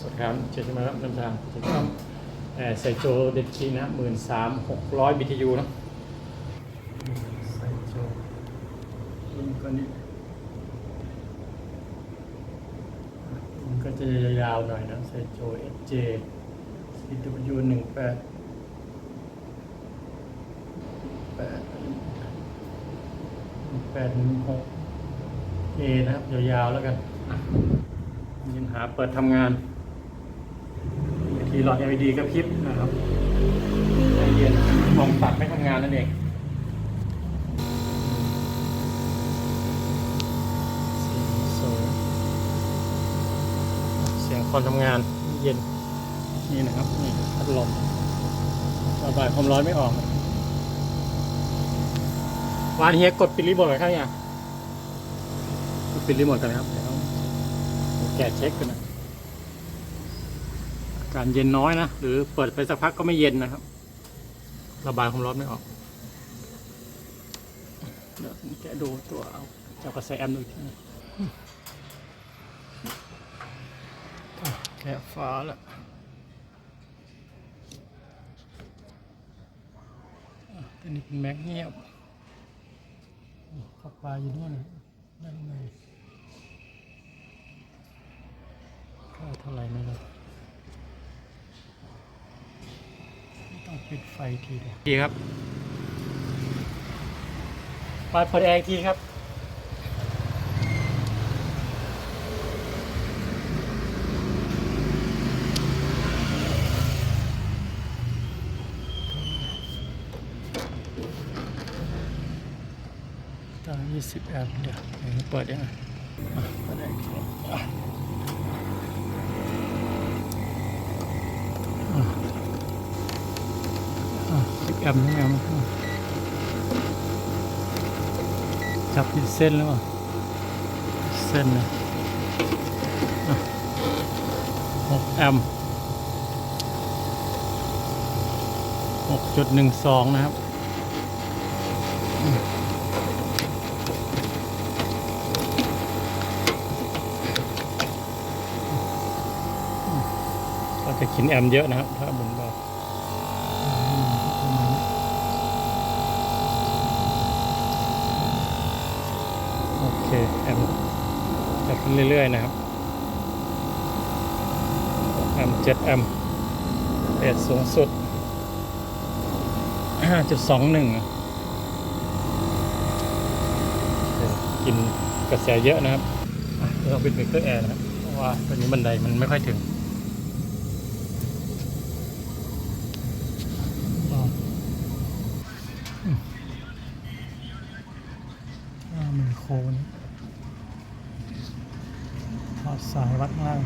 สวัสดีครับเชิญมารับน้ำทางจะทำเอ่อใส่โจเด็ดชีนะหมื่นสามหกร้อย BTU เนอะใส่โจรุ่นก็นี้มันก็จะยาวๆหน่อยนะใส่โจ SJ CW หนึ่งแปดแปดแปดหนึ่งหก A นะครับยาวๆแล้วกันมีปัญหาเปิดทำงาน ทีหลอด LED กระพริบนะครับไอเย็นมองตัดไม่ทำงานนั่นเองสีสวยเสียงคนทำงานเย็นนี่นะครับนี่พัดลมระบายความร้อนไม่ออกนะวานเฮียกดปิดรีโมทเลยครับเนี่ยกดปิดรีโมทกันนะครับเดี๋ยวแกะเช็คกันนะอา การเย็นน้อยนะ หรือเปิดไปสักพักก็ไม่เย็นนะครับ ระบายความร้อนไม่ออก เดี๋ยวผมแกะดูตัวเอาจากระแสแอมป์ดูทีนะอะแกะฝาแล้วอันนี้เป็นแม็กเงียบข้าปลาอยู่นู่นน่ะด้านในค่าเท่าไหร่ไม่รู้ต้อง ปิดไฟทีเดียวดีครับปาดเปิดแอร์อีกทีครับตั้ง20แอมป์เดี๋ยวเดี๋ยวเปิดยังไงอะเปิดได้อีกทีอะอะ จำได้ไหมจับผิดเส้นแล้วเส้นนะหกแอมหกจุดหนึ่งสองนะครับก็จะขินแอมเยอะนะครับ ถ้าบุญบโอเค แอมจะขึ้น เรื่อย ๆ นะครับแอมเจ็ดแอมเรทสูงสุด 5.21 กินกระแสเยอะนะครับ เราปิดเบรกเกอร์แอร์นะครับ เพราะว่าตอนนี้บันไดมันไม่ค่อยถึง อ่าอืมอ่ามือโคนทอด สายวัดล่าง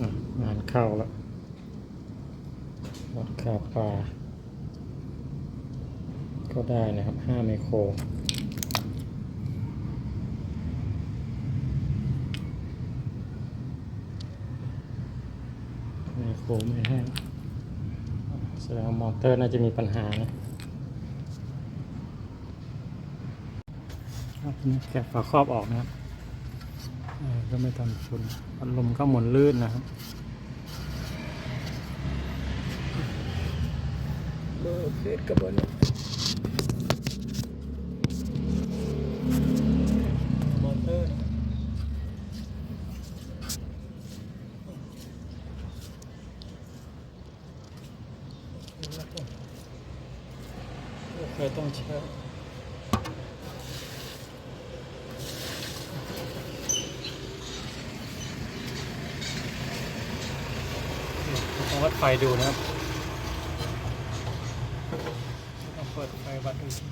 อะงานเข้าแล้ววัดค่าปลาก็ได้นะครับ5ไมโครไมโครไม่ให้แสดงว่ามอเตอร์น่าจะมีปัญหานะครับนี่แกะฝาครอบออกนะครับเออ ก็ไม่ทันชนพัดลมก็หมุนลื่นนะครับเบอร์เฟสกับเบอร์เนี่ยมอเตอร์นะโอเคต้องเช็คต้องวัด ไฟดูนะครับเปิดไฟวัดดูที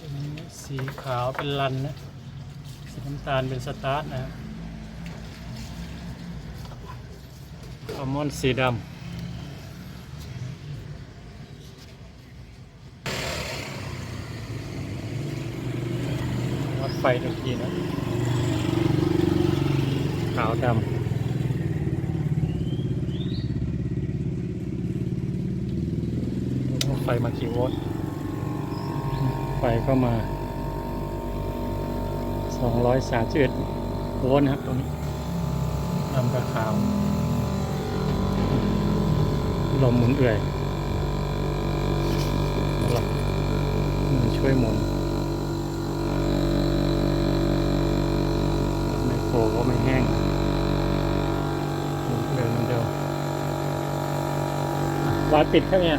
อันนี้สีขาวเป็นรันนะสีน้ำตาลเป็นสตาร์ทนะครับคอมมอนสีดำวัดไฟทุกทีนะขาวดำดูว่า ไฟมากี่โวลต์ไฟก็มา 231 โวลต์นะครับตรงนี้ลำกระขาว ลมหมุนเอื่อยหลับมันช่วยหมุนไมโครก็ไม่แห้งหมุนเดินเหมือนเดิมอะวาดปิดแค่เนี้ย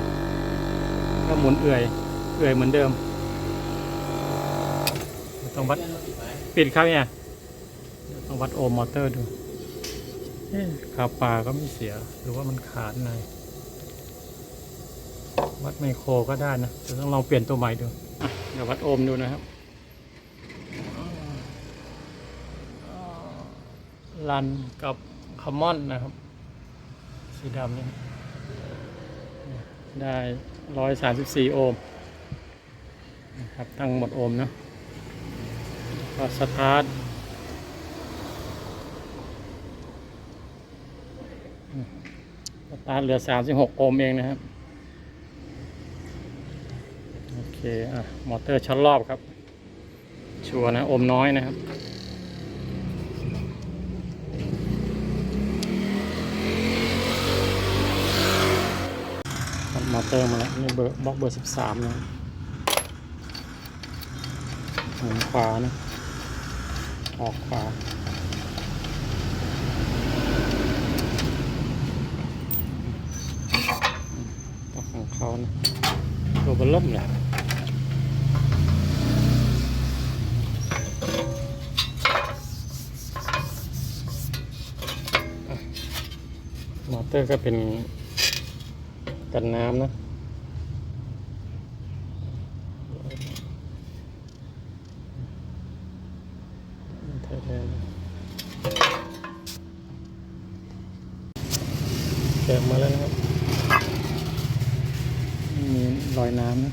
ก็หมุนเอื่อย เอื่อยเหมือนเดิมต้องวัดปิดครับเนี่ยต้องวัดโอห์มมอเตอร์ดูเอ๊ะคาปลาก็ไม่เสียหรือว่ามันขาดในวัดไมโครก็ได้นะแต่ต้องลองเปลี่ยนตัวใหม่ดูเดี๋ยววัดโอห์มดูนะครับรันกับคอมมอนนะครับ สีดำนี่ได้ ร้อยสามสิบสี่โอห์มนะครับตั้งหมดโอห์มเนาะก็สตาร์ทสตาร์ทเหลือสามสิบหกโอห์มเองนะครับ โอเค อะ มอเตอร์ช็อตรอบครับ ชัวร์นะ โอห์มน้อยนะครับ ตัดมอ เตอร์มาแล้วนี่เบอร์บล็อกเบอร์สิบสามนะหมุนขวานะ ออกขวาตัวของเขานะตัวเบลล่มเลยอะมอเตอร์ก็เป็น กันน้ำนะไทยแลนด์แกะมาแล้วนะครับ มีรอยน้ำนะ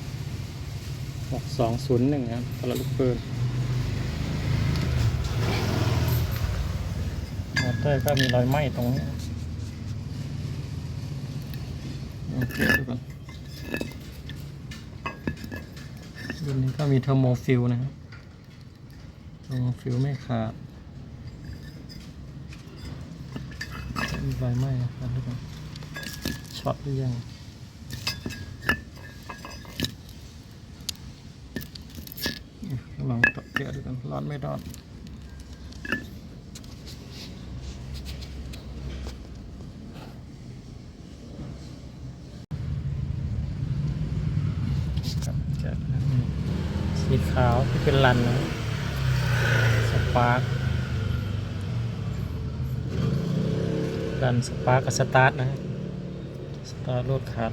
หกสองศูนย์หนึ่งครับตลาดลูกปืนมอเตอร์ก็มีรอยไหม้ตรงนี้ ดูก่อนรุ่นนี้ก็มีเทอร์โมฟิลนะครับเทอร์โมฟิลไม่ขาดมีรอยไหม้นะครับดูก่อนช็อตหรือยังลองตะเกียบดูกันร้อนไม่ร้อน ครับแกะนะนี่สีขาวที่เป็นรันนะสปาร์กรันสปาร์กกับสตาร์ทนะสตาร์ทรถขาด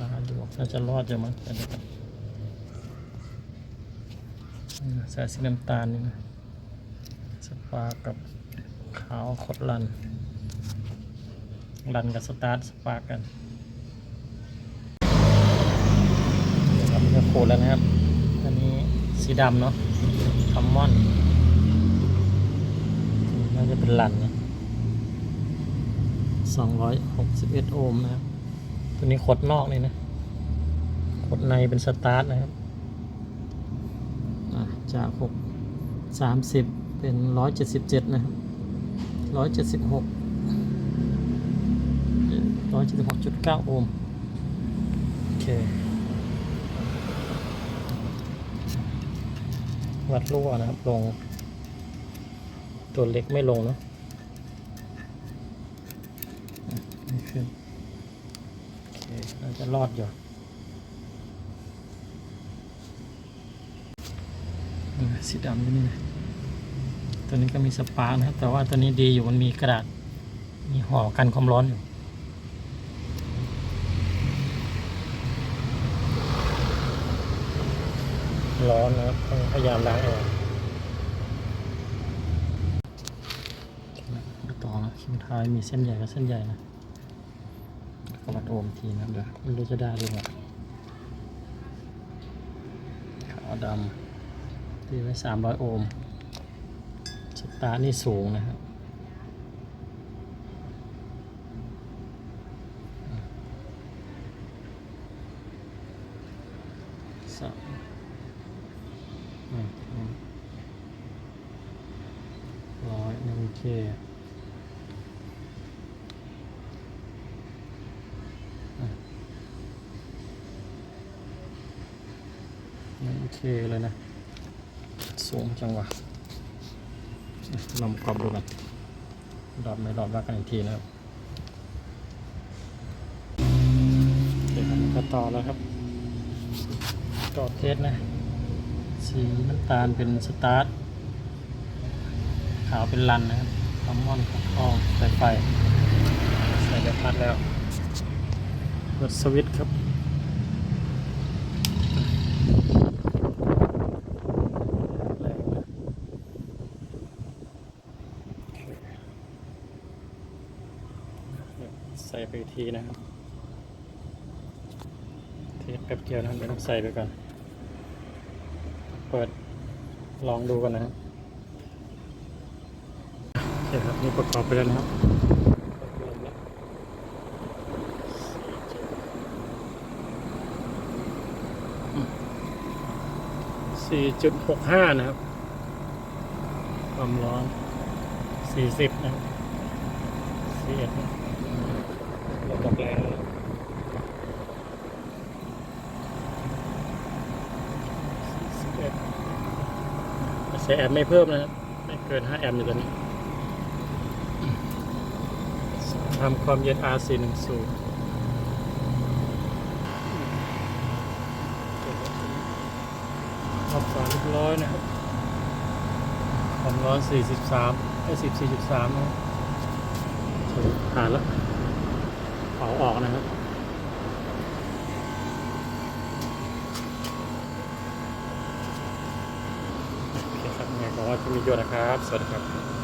ราดูน่าจะรอดจะมั้งแต่เดี๋ยก่อนอืมสายสีน้ำตาลนี่นะสปาร์กกับขาวขดรันรันกับสตาร์ทสปาร์กกันเดี๋ ยวเราจะโคดแล้วนะครับ อันนี้สีดำเนาะคัมมอนน่าจะเป็นรันนะสองร้อยหกสิบเอ็ดโอห์มนะครับ ตัวนี้ขดนอกเลยนะ ขดในเป็นสตาร์ทนะครับจากหกสามสิบเป็นร้อยเจ็ดสิบเจ็ดนะครับร้อยเจ็ดสิบหกร้อยเจ็ดสิบหกจุดเก้าโอห์มโอเค วัดรั่วนะครับ ลง ตัวเล็กไม่ลงเนอะอะไม่ขึ้นโอเคเราจะรอดอยู่สีดำอยู่นี่นะตัวนี้ก็มีสปาร์นะครับ แต่ว่าตัวนี้ดีอยู่มันมีกระดาษ มีห่อกันความร้อนอยู่ ร้อนนะครับต้องพยายามล้างแอร์ดูต่อนะชิ้นท้ายมีเส้นใหญ่กับเส้นใหญ่นะก็วัดโอห์มทีนะเดี๋ยวไม่รู้จะได้หรือเปล่าขาวดำตีไว้สามร้อยโอห์มสตาร์นี่สูงนะครับสามอืมอืม เคอะไม่โอ เคเลยนะ สูงจังวะลองปรอบดูกันรอบไม่รอบว่ากันอีกทีนะครับโอเคครับก็ต่อแล้วครับต่อเทสนะ สีน้ำตาลเป็นสตาร์ท ขาวเป็นลันนะครับอมมอนของทองใส่ไฟ ใส่ใบพัดแล้วกดสวิตช์ครับแรงนะโอเคใส่ ไปอีกทีนะครับเทแป๊บเดียวนะครับไม่ต้องใส่ไปก่อน เปิดลองดูกันนะครับโอเคครับนี่ประกอบไปแล้วนะครับสี่จุดหกห้านะครับ ความร้อนสี่สิบนะสี่เอ็ดนะ เราตกแรงแล้วสี่สิบเอ็ดใช้แอมไม่เพิ่มนะครับ ไม่เกินห้าแอมอยู่ตอนนี้ทำความเย็น RC10 รอบสามเรียบร้อยนะครับความร้อน 43ไอ้14.3นะครับผ่านแล้วาออกนะครับโอเคครับยังไงก็ว่าจะมีโยชนะครับ สวัสดีครับ